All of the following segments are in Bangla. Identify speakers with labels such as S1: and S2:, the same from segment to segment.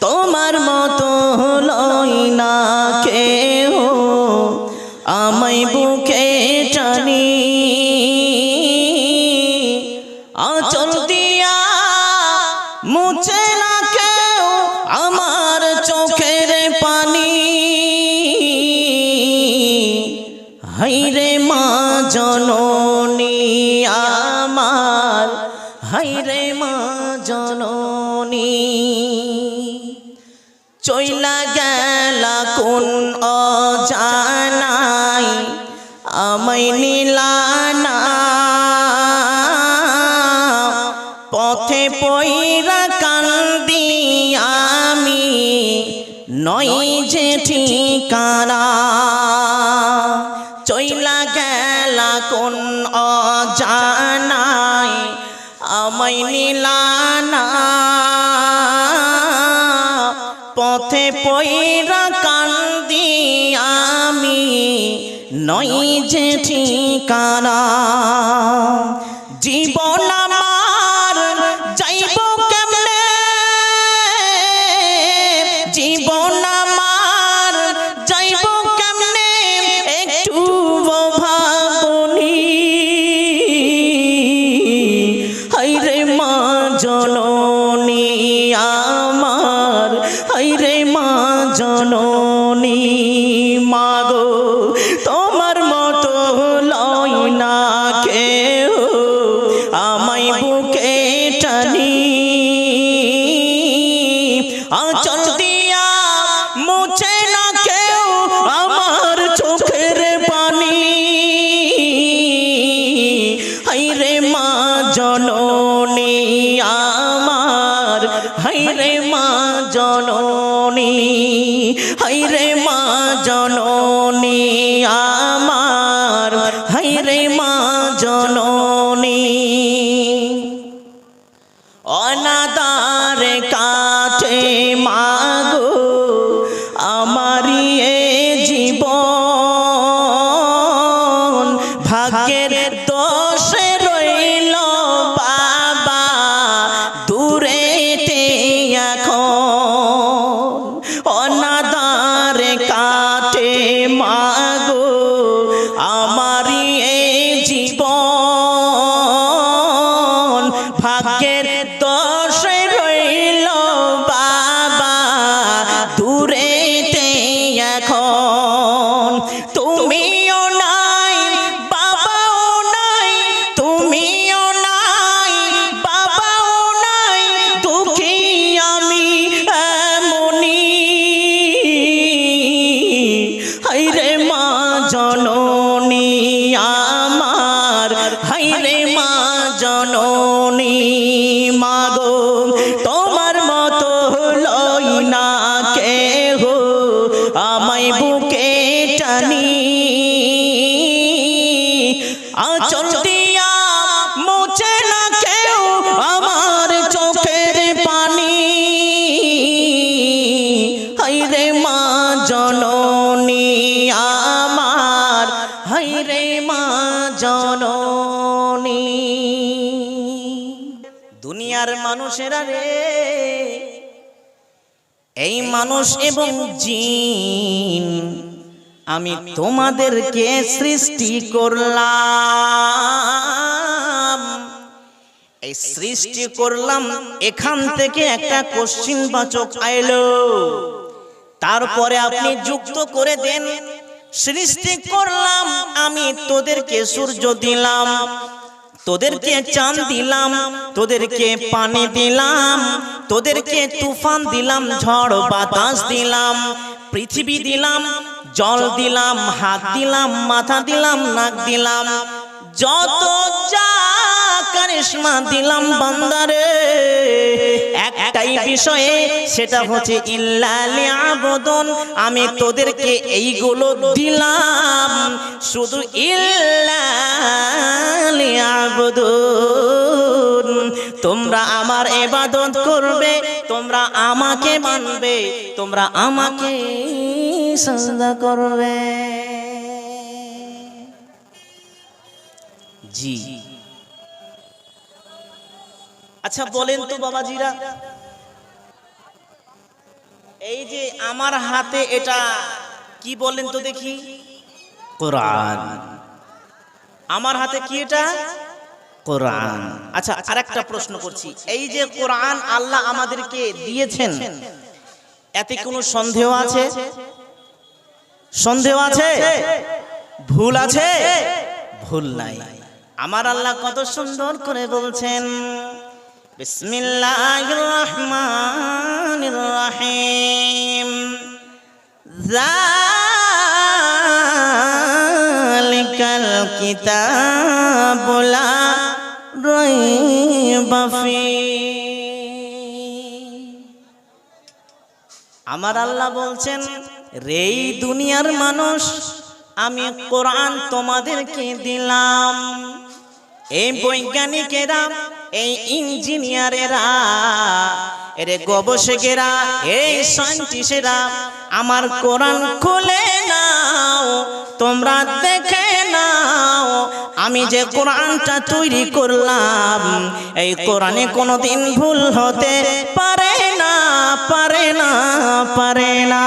S1: তোমার মতো কোন অজানাই, আমায় নিলানা পথে পইরা কান্দি আমি নই যে ঠিকানা। চইলা গেলা কোন অজানাই, আমায় নই যে ঠিকানা। রে। এই মানুষ এবং জিন, আমি তোমাদেরকে সৃষ্টি করলাম। এই সৃষ্টি করলাম এখান থেকে একটা কোশ্চিন বাচক আইলো। তারপরে আপনি যুক্ত করে দেন, সৃষ্টি করলাম, আমি তোদেরকে সূর্য দিলাম। তোদেরকে চান দিলাম তোদেরকে পানি দিলাম তোদেরকে তুফান দিলাম ঝড় বাতাস দিলাম পৃথিবী দিলাম জল দিলাম হাত দিলাম মাথা দিলাম নাক দিলাম যত চা কারিশমা দিলাম বান্দারে একটাই বিষয়ে সেটা হচ্ছে ইল্লালি আবদন। আমি তোদেরকে এইগুলো দিলাম। শুধু ইল্লালি আবদন। তোমরা আমার এবাদত করবে তোমরা আমাকে মানবে তোমরা আমাকে সাজদা করবে। জি। আচ্ছা বলেন তো বাবাজিরা। এই যে আমার হাতে এটা কি বলেন তো দেখি? কোরআন। আমার হাতে কি এটা? কোরআন। আচ্ছা আরেকটা প্রশ্ন করছি। এই যে কোরআন আল্লাহ আমাদেরকে দিয়েছেন এতে কোনো সন্দেহ আছে? সন্দেহ আছে? ভুল আছে? ভুল নাই। আমার আল্লাহ কত সুন্দর করে বলছেন বিসমিল্লাহির রহমানির রহিম যালিকাল কিতাবু লা রাইবা ফীহ আমার আল্লাহ বলছেন, রে দুনিয়ার মানুষ, আমি কোরআন তোমাদেরকে দিলাম। এই বৈজ্ঞানিকেরা এই ইঞ্জিনিয়ারেরা, এরে গবেষকেরা, এই সায়েন্টিস্টেরা, আমার কোরআন খুলে নাও, তোমরা দেখে নাও, আমি যে কোরআনটা তৈরি করলাম, এই কোরআনে কোনোদিন ভুল হতে পারে না পারে না পারে না।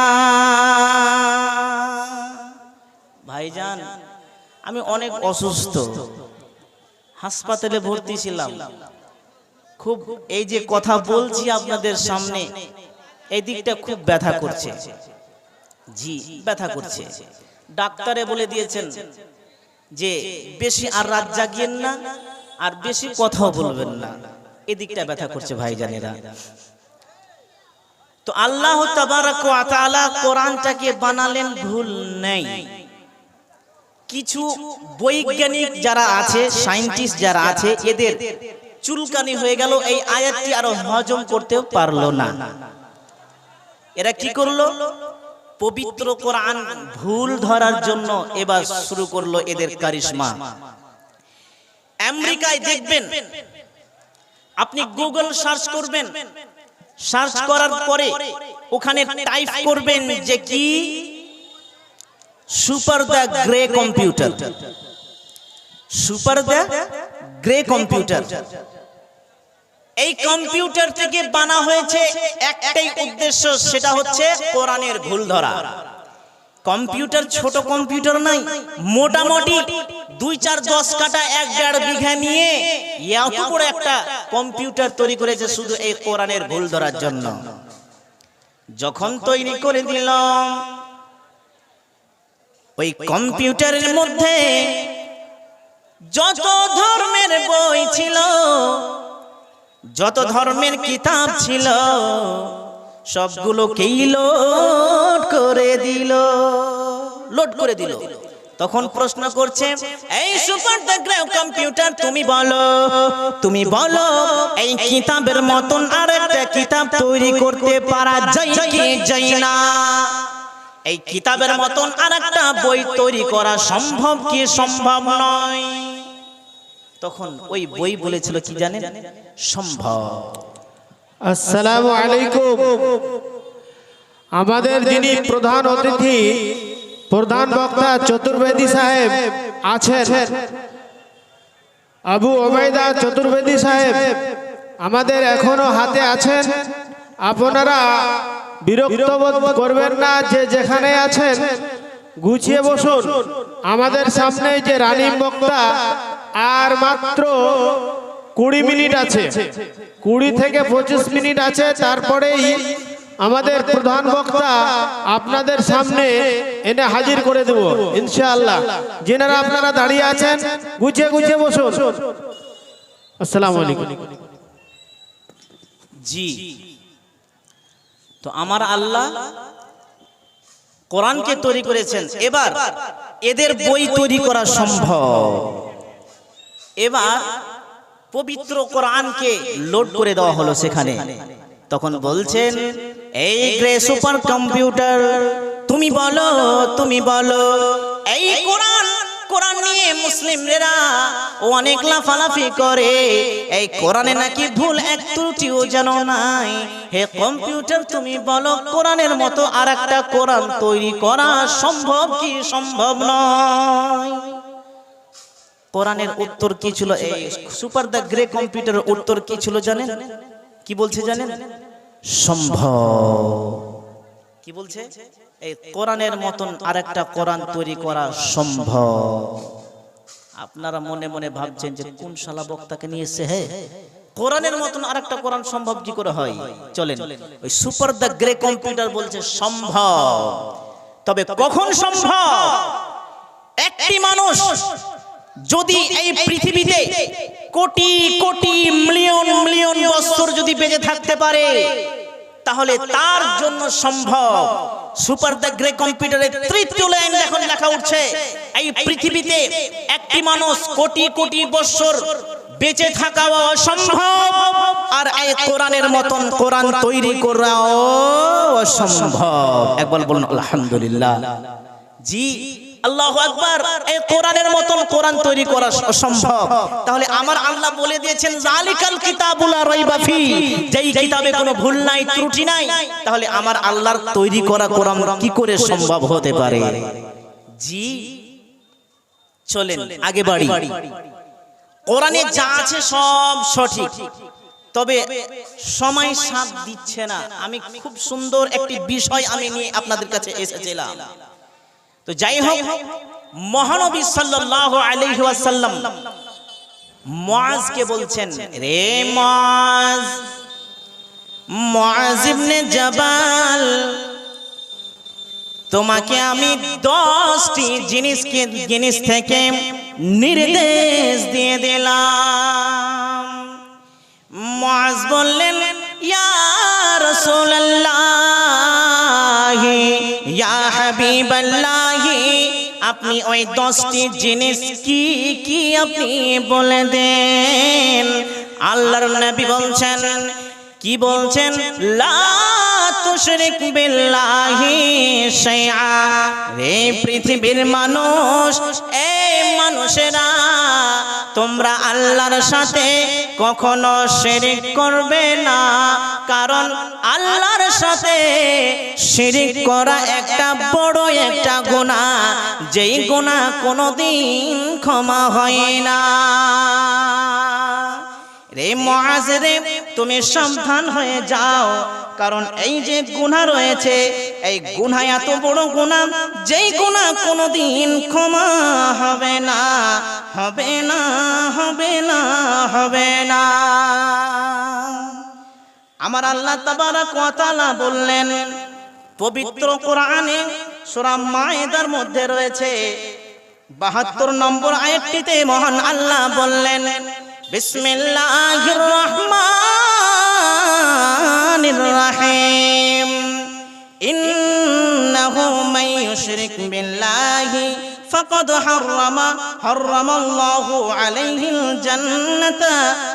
S1: ভাইজান, আমি অনেক অসুস্থ। হাসপাতালে ভর্তি ছিলাম। খুব এই যে কথা বলছি আপনাদের সামনে এই দিকটা খুব ব্যথা করছে। জি ব্যথা করছে। ডাক্তারে বলে দিয়েছেন যে বেশি আর রাত জাগিয়েন না আর বেশি কথাও বলবেন না। এদিকটা ব্যথা করছে ভাইজানেরা। তো আল্লাহ তাবারাক ওয়া তাআলা কোরআনটাকে বানালেন ভুল নেই। কিছু বৈজ্ঞানিক যারা আছে সায়েন্টিস্ট যারা আছে এদের চুলকানি হয়ে গেল এই আয়াতটি আরও হজম করতে পারল না। এরা কি করল? পবিত্র কোরআন ভুল ধরার জন্য এবার শুরু করল এদের কারিশমা। আমেরিকায় দেখবেন আপনি গুগল সার্চ করবেন। সার্চ করার পরে ওখানে টাইপ করবেন যে কি super the grey computer super the grey computer এই কম্পিউটার থেকে বানা হয়েছে একটাই উদ্দেশ্য, সেটা হচ্ছে কোরআনের ভুল ধরা। কম্পিউটার ছোট কম্পিউটার নাই, মোটামুটি দুই চার দশ কাটা এক দেড় বিঘা নিয়ে এত বড় একটা কম্পিউটার তৈরি করেছে শুধু এই কোরআনের ভুল ধরার জন্য। যখন তৈরি করে দিলাম ওই কম্পিউটারের মধ্যে যত ধর্মের বই ছিল, যত ধর্মের কিতাব ছিল, সবগুলোকেই লোড করে দিল। লোড করে দিল। তখন প্রশ্ন করছে, এই সুপার গ্রেভ কম্পিউটার তুমি বলো তুমি বলো, এই কিতাবের মতন আরেকটা কিতাব তৈরি করতে পারা যায় কি যায় না? এই কিতাবের মতন আরেকটা বই তৈরি করা সম্ভব কি সম্ভব নয়? তখন ওই বই বলেছিল কি জানেন? সম্ভব।
S2: আসসালামু আলাইকুম। আমাদের যিনি প্রধান অতিথি, প্রধান বক্তা, চতুর্বেদী সাহেব আছেন। আবু ওবায়দা চতুর্বেদী সাহেব আমাদের এখনও হাতে আছেন। আপনারা বিরক্ত করবেন না যে যেখানে আছেন গুছিয়ে বসুন। আমাদের সামনে যে রানিং বক্তা আর মাত্র কুড়ি মিনিট আছে। কুড়ি থেকে পঁচিশ মিনিট আছে। তারপরেই আমাদের প্রধান বক্তা আপনাদের সামনে এনে হাজির করে দেব। ইনশাআল্লাহ। যেনারা আপনারা দাঁড়িয়ে আছেন গুছিয়ে গুছিয়ে বসুন। আসসালামু আলাইকুম।
S1: জি। তো আমার আল্লাহ কোরআনকে তৈরি করেছেন। এবার এদের বই তৈরি করা সম্ভব। এবার পবিত্র কোরআনকে লোড করে দেওয়া হলো সেখানে। তখন বলছেন, এই গ্রে সুপার কম্পিউটার, তুমি বলো তুমি বলো, এই কোরআন কোরআন নিয়ে মুসলিমরা অনেক লাফালাফি করে। এই কোরআনে নাকি ভুল এক ত্রুটিও যেন নাই। হে কম্পিউটার তুমি বলো কোরআনের মতো আর একটা কোরআন তৈরি করা সম্ভব কি সম্ভব নয়? কোরআনের উত্তর কি ছিল? এই সুপার দ্য গ্রে কম্পিউটারের উত্তর কি ছিল জানেন? কি বলছে জানেন? সম্ভব। কি বলছে? এই কোরআনের মতন আরেকটা কোরআন তৈরি করা সম্ভব। আপনারা মনে মনে ভাবছেন যে কোন শালা বক্তাকে নিয়ে এসে হে? কোরআনের মতন আরেকটা কোরআন সম্ভব কি করে হয়? চলেন ওই সুপার দ্য গ্রে কম্পিউটার বলছে সম্ভব। তবে কখন সম্ভব? একটি মানুষ যদি এই পৃথিবীতে কোটি কোটি মিলিয়ন মিলিয়ন বছর যদি বেঁচে থাকতে পারে তাহলে তার জন্য সম্ভব। সুপার দ্য গ্রে কম্পিউটারের তৃতীয় লাইন এখন লেখা উঠছে। এই পৃথিবীতে একটি মানুষ কোটি কোটি বছর বেঁচে থাকা অসম্ভব। আর এই কোরআনের মতন কোরআন তৈরি করাও অসম্ভব। একবার বলুন আলহামদুলিল্লাহ। জি আল্লাহু আকবার, এই কোরআনের মতন কোরআন তৈরি করা অসম্ভব তাহলে আমার আল্লাহ বলে দিয়েছেন, জালিকাল কিতাবুল রাইবা ফি। যেই কিতাবে কোনো ভুল নাই, ত্রুটি নাই, তাহলে আমার আল্লাহর তৈরি করা কোরআন কি করে সম্ভব হতে পারে? জি, চলেন, আগে বাড়ি। কোরআনে যা আছে সব সঠিক। তবে সময় সাথ দিচ্ছে না। আমি খুব সুন্দর একটি বিষয় আমি নিয়ে আপনাদের কাছে এসেছিলাম। তো যাই হোক মহানবী সাল্লাল্লাহু আলাইহি ওয়াসাল্লাম মুআজকে বলছেন রে ইবনে জাবাল তোমাকে আমি দশটি জিনিসকে জিনিস থেকে নির্দেশ দিয়ে দিলাম। মুআজ বললেন ইয়া রাসূলুল্লাহ আপনি ওই দশটি জিনিস কি কি আপনি বলে দেন? আল্লাহর নবী বলছেন, কি বলছেন? লা রে পৃথিবীর মানুষ এই মানুষেরা, তোমরা আল্লাহর সাথে কখনো শিরিক করবে না, কারণ আল্লাহর সাথে শিরিক করা একটা বড় একটা গুনাহ। যেই গুনাহ কোনোদিন ক্ষমা হয় না। রে মহাজ রে, তুমি সাবধান হয়ে যাও। কারণ এই যে গুনাহ রয়েছে, এই গুনাহ এত বড় গুনাহ যেই গুনাহ কোনোদিন ক্ষমা হবে না হবে না হবে না হবে না। আমার আল্লাহ তাবারা তাআলা বললেন, পবিত্র কোরআনে সূরা মায়েদার মধ্যে রয়েছে, বাহাত্তর নম্বর আয়াতটিতে মহান আল্লাহ বললেন بسم الله الرحمن الرحيم. إنه من يشرك بالله فقد حرم حرم الله عليه الجنة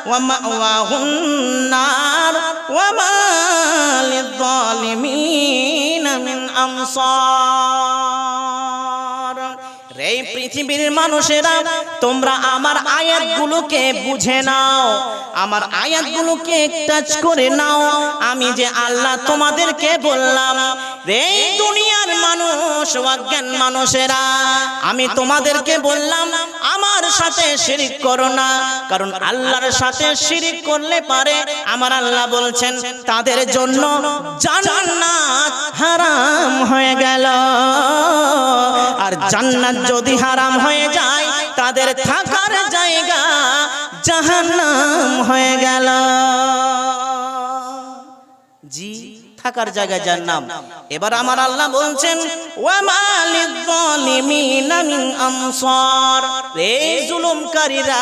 S1: ومأواه النار وما للظالمين من أنصار. পৃথিবীর মানুষেরা, তোমরা আমার আয়াতগুলোকে বুঝে নাও। আমার আয়াতগুলোকে টাচ করে নাও। আমি যে আল্লাহ তোমাদেরকে বললাম, রে দুনিয়ার মানুষ, অজ্ঞান মানুষেরা, আমি তোমাদেরকে বললাম, আমার সাথে শিরিক করো না। কারণ আল্লাহর সাথে শিরিক করলে পারে, আমার আল্লাহ বলছেন, তাদের জন্য জান্নাত হারাম হয়ে গেল। আর জান্নাত যদি হারাম হয়ে যায়, তাদের থাকার জায়গা জাহান্নাম হয়ে গেল। জি, থাকার জায়গা যার নাম এবার আমার আল্লাহ বলছেন রে জুলুমকারীরা,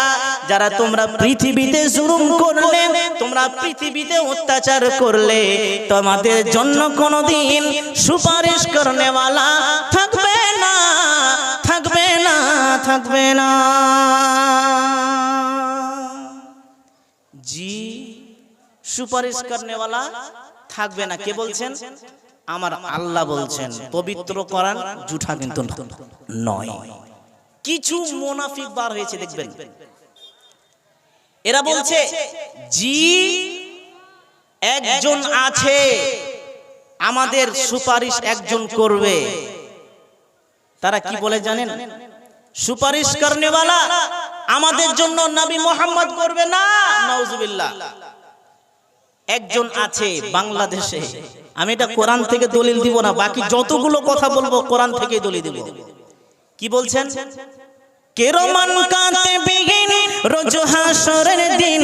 S1: যারা তোমরা পৃথিবীতে জুলুম করলে, তোমরা পৃথিবীতে অত্যাচার করলে, তোমাদের জন্য কোনোদিন সুপারিশ করনেওয়ালা থাকবে না। থাকবে না। জি, সুপারিশ করনেওয়ালা থাকবে না। কে বলছেন? আমার আল্লাহ বলছেন, পবিত্র করান, জুঠা কিন্তু নয়। কিছু মোনাফিক বার হয়েছে, দেখবেন। এরা বলছে, জি, একজন আছে, আমাদের সুপারিশ একজন করবে। তারা কি বলে জানেন? সুপারিশ করনেওয়ালা আমাদের জন্য নবী মোহাম্মদ করবে না? নওজুবিল্লাহ একজন আছে বাংলাদেশে। আমি এটা কোরআন থেকে দলিল দিব না, বাকি যতগুলো কথা বলব কোরআন থেকে দলিল দিব। কি বলছেন? কেরমান কাতে বিগিন রোজ হাসরের দিন।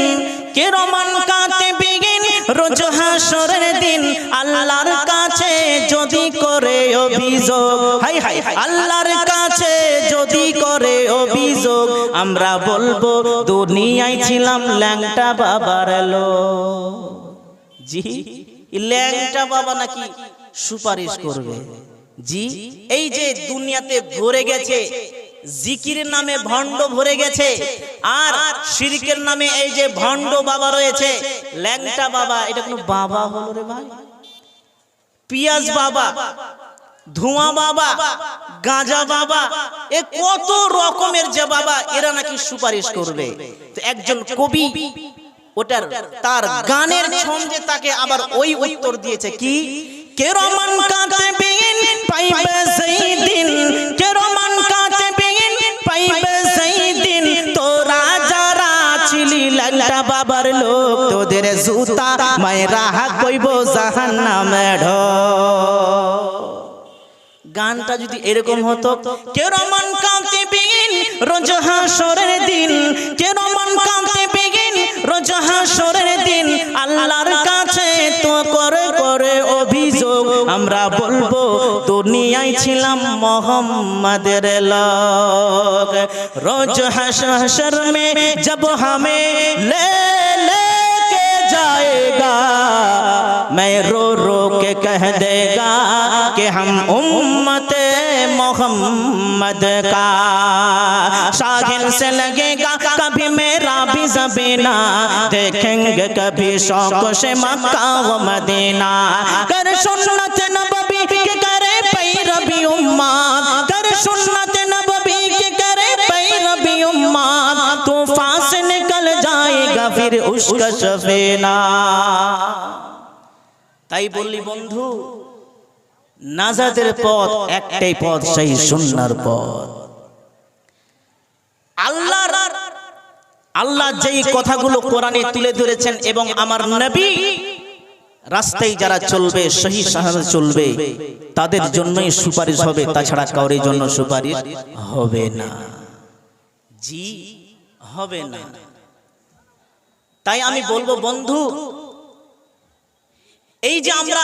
S1: কেরমান কাতে বিগিন রোজ হাসরের দিন। আল্লাহর কাছে যদি করে অভিযোগ হাই হাই। আল্লাহর কাছে যদি করে অভিযোগ, আমরা বলব, দুনিয়ায় ছিলাম ল্যাংটা বাবার লো জি, ল্যাংটা বাবা নাকি সুপারিশ করবে। জি, এই যে দুনিয়াতে ভরে গেছে, জিকির নামে ভণ্ড ভরে গেছে, আর শিরকের নামে এই যে ভণ্ড বাবা রয়েছে, ল্যাংটা বাবা, এটা কোনো বাবা হলো রে ভাই? পিয়াজ বাবা ধোঁয়া বাবা, গাঁজা বাবা, এ কত রকমের যে বাবা, এরা নাকি সুপারিশ করবে। একজন কবি, ওটার তার গানের ছন্দে তাকে আবার ওই উত্তর দিয়েছে কি? কেরমান সেই দিন তোরা ছিলি বাবার লোক, তোদের জুতা মায়েরা কইব জাহান্নামে ঢোক গানটা যদি এরকম হতো কেরমান কান্তি বিগিন রোজ হাসরের দিন কেরমান কান্তি বিগিন রোজ হাসরের দিন, আল্লাহর কাছে তো করে করে অভিযোগ, আমরা বলব, দুনিয়ায় ছিলাম মোহাম্মদের লোক। রোজ হাসর মে, জব হামে जाएगा, मैं रो रो के कह देगा कि हम उम्मत मोहम्मद का शागिल से लगेगा, कभी मेरा भी जबीना, देखेंगे कभी शौक से मक्का व मदीना। कर सुन्नत नबी के करे पैरवी उम्मा, कर सुन्नत কাফির উস্কা শফে না। তাই বললি, বন্ধু, নাজাতের পথ একটাই পথ, সেই সুন্নার পথ। আল্লাহ আল্লাহ যেই কথাগুলো কোরআনে তুলে ধরেছেন এবং আমার নবী রাস্তায় যারা চলবে সহি সাহায্য চলবে, তাদের জন্যই সুপারিশ হবে, তাছাড়া কারোর জন্য সুপারিশ হবে না। জি, হবে না। তাই আমি বলব বন্ধু এই যে আমরা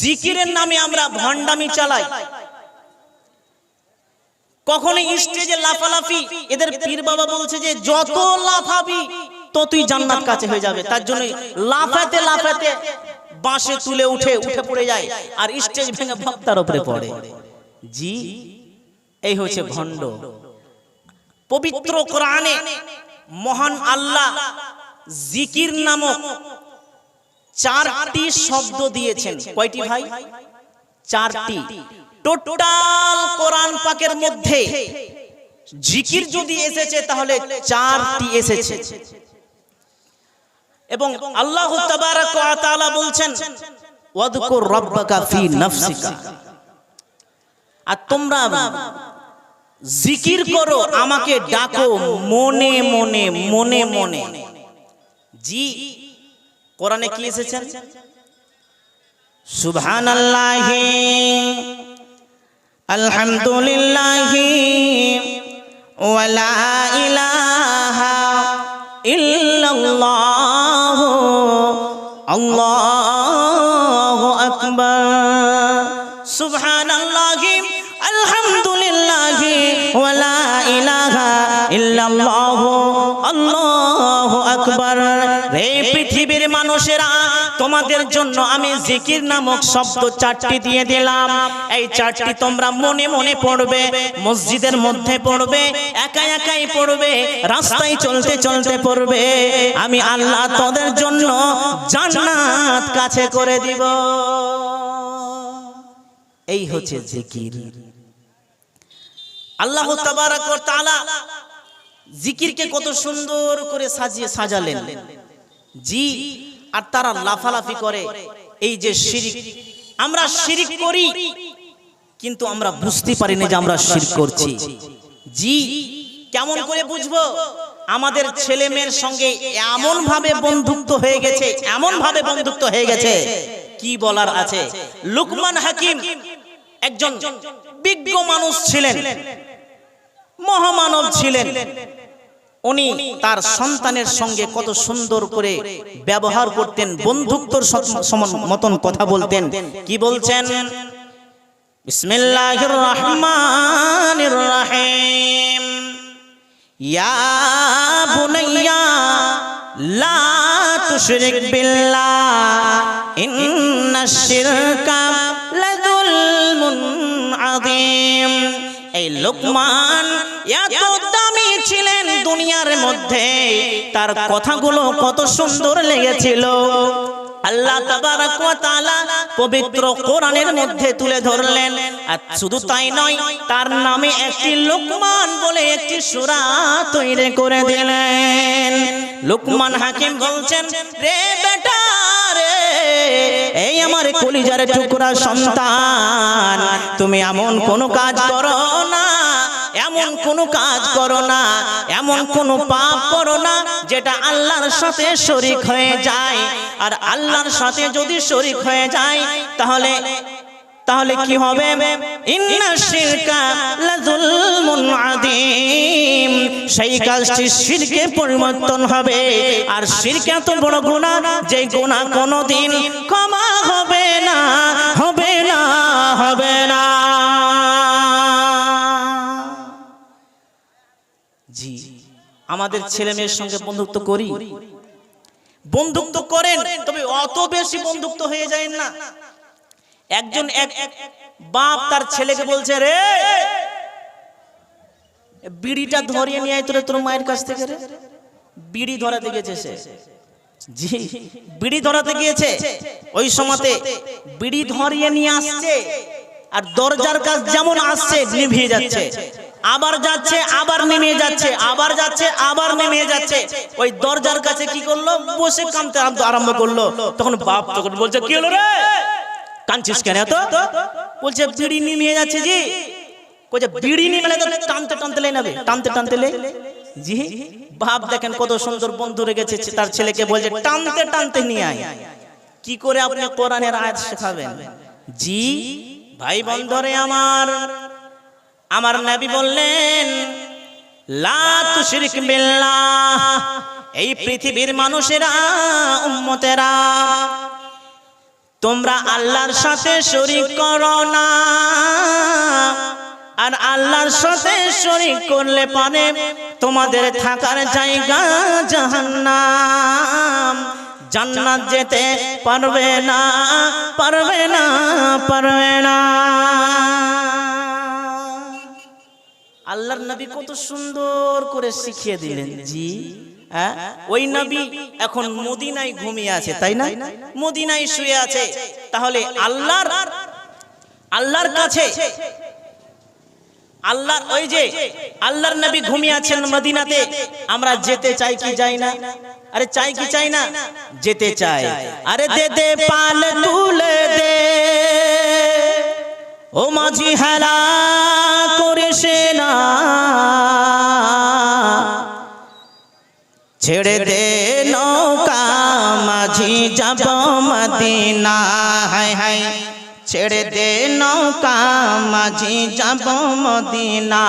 S1: জিকিরের নামে আমরা ভণ্ডামি চালাই। কখনো স্টেজে লাফালাফি এদের পীর বাবা বলছে যে যত লাফাবি ততই জান্নাত কাছে হয়ে যাবে। তার জন্য লাফাতে লাফাতে বাঁশে তুলে উঠে উঠে পড়ে যায়। আর স্টেজ ভেঙে ভক্তার উপরে পড়ে। জি এই হচ্ছে ভণ্ড। পবিত্র কোরআনে মহান আল্লাহ জিকির নামক চারটি শব্দ দিয়েছেন। কয়টি ভাই? চারটি। টোটাল কোরআন পাকের মধ্যে জিকির যদি এসেছে, তাহলে চারটি এসেছে। এবং আল্লাহ তাআলা বলছেন রাব্বাকা ফি নাফসিকা। আর তোমরা জিকির করো আমাকে ডাকো মনে মনে মনে মনে জি কোরআনে কি এসেছেন? সুবহানাল্লাহি আলহামদুলিল্লাহি ওয়ালা ইলাহা ইল্লাল্লাহ আল্লাহু পৃথিবীর মানুষেরা, তোমাদের জন্য আমি জিকির নামক শব্দ চারটি দিয়ে দিলাম। এই চারটি তোমরা মনে মনে পড়বে, মসজিদের মধ্যে পড়বে, একা একাই পড়বে, রাস্তায় চলতে চলতে পড়বে। আমি আল্লাহ তোদের জন্য জান্নাত কাছে করে দিব। এই হচ্ছে জিকির। আল্লাহ তাআলা জিকিরকে কত সুন্দর করে সাজিয়ে সাজালেন। জি আর তারা লাফালাফি করে। এই যে শিরিক। আমরা শিরিক করি কিন্তু আমরা বুঝতে পারি না যে আমরা শিরিক করছি। জি কেমন করে বুঝব? আমাদের ছেলে মেয়ের সঙ্গে এমন ভাবে বন্ধুত্ব হয়ে গেছে এমন ভাবে বন্ধুত্ব হয়ে গেছে। কি বলার আছে? লুকমান হাকিম একজন বিজ্ঞ মানুষ ছিলেন। মহামানব ছিলেন। উনি তার সন্তানের সঙ্গে কত সুন্দর করে ব্যবহার করতেন বন্ধুত্বর মতন কথা বলতেন। কি বলছেন? বিসমিল্লাহির রহমানির রহিম। ইয়া বুনাইয়া লা তুশরিক বিল্লাহ ইন্নাশ শিরকা লাযুলমুন আযীম। এই লোকমান ছিলেন দুনিয়ার মধ্যে। তার কথাগুলো কত সুন্দর লেগেছিল। আল্লাহ পবিত্র কোরআনের মধ্যে তুলে ধরলেন। আর শুধু তাই নয়, তার নামে একটি লোকমান বলে একটি তৈরি করে দিলেন। লোকমান হাকিম বলছেন, রে বেটা এই আমার কলিজার টুকরা সন্তান, তুমি এমন কোনো কাজ করো না। এমন কোনো কাজ করো না, এমন কোনো পাপ করো না যেটা আল্লাহর সাথে শরিক হয়ে যায়। আর আল্লাহর সাথে যদি শরিক হয়ে যায়, তাহলে তাহলে কি হবে? সেই কাজটি শিরকে পরিবর্তন হবে। আর শিরক এত বড় গুনাহ যে গুনাহ কোনোদিন ক্ষমা হবে না হবে না হবে না। জি, আমাদের ছেলে মেয়ের সঙ্গে বন্ধুত্ব করি। বন্ধুত্ব করেন, তবে অত বেশি বন্ধুত্ব হয়ে যায় না। একজন এক বাপ তার ছেলেকে বলছে, রে, বিড়িটা ধরিয়ে নিয়ে আয় তোরে তোর মায়ের কাছ থেকে রে। বিড়ি ধরাতে গেছে সে। জি, বিড়ি ধরাতে গিয়েছে। ওই সময়তে বিড়ি ধরিয়ে নিয়ে আসছে, আর দরজার কাজ যেমন আসছে, নিভিয়ে যাচ্ছে। আবার যাচ্ছে, আবার নেমে যাচ্ছে, আবার যাচ্ছে, আবার নেমে যাচ্ছে। ওই দরজার কাছে কি করল? বসে কামতে আরম্ভ করল। তখন বাপ তখন বলছে, কি হলো রে? কাঁদছিস কেন এত? বলছে, বিড়ি নিয়ে যাচ্ছে জি। বলছে বিড়ি নিয়ে মেলে তো টানতে টানতে লে নেবে টানতে টানতে লে জি, বাপ দেখেন কত সুন্দর বন্ধু রেখেছে, তার ছেলেকে বলছে, টানতে টানতে নিয়ে আয়। কি করে আপনি কোরআনের আয়াত শেখাবেন? জি, ভাই বন্ধরে আমার আমার নবী বললেন লা তুশরিক বিল্লাহ এই পৃথিবীর মানুষেরা উম্মতেরা তোমরা আল্লাহর সাথে শরিক করো না। আর আল্লাহর সাথে শরিক করলে পারে তোমাদের থাকার জায়গা জাহান্নাম। জান্নাত যেতে পারবে না পারবে না পারবে না। আল্লাহর নবী কত সুন্দর করে শিখিয়ে দিলেন জি। হ্যাঁ? ওই নবী এখন মদিনায় ঘুমিয়ে আছে তাই না? মদিনায় শুয়ে আছে। তাহলে আল্লাহর আল্লাহর কাছে আল্লাহর ওই যে আল্লাহর নবী ঘুমিয়ে আছেন মদিনাতে আমরা যেতে চাই কি যাই না? আরে চাই কি চাই না? যেতে চাই। আরে দে দে পাল তুলে দে। ও মাঝি হেলা করিস না। ছেড়ে দে নৌকা, মাঝি যাব মদিনা। হায় হায়, ছেড়ে দে নৌকা, মাঝি যাব মদিনা।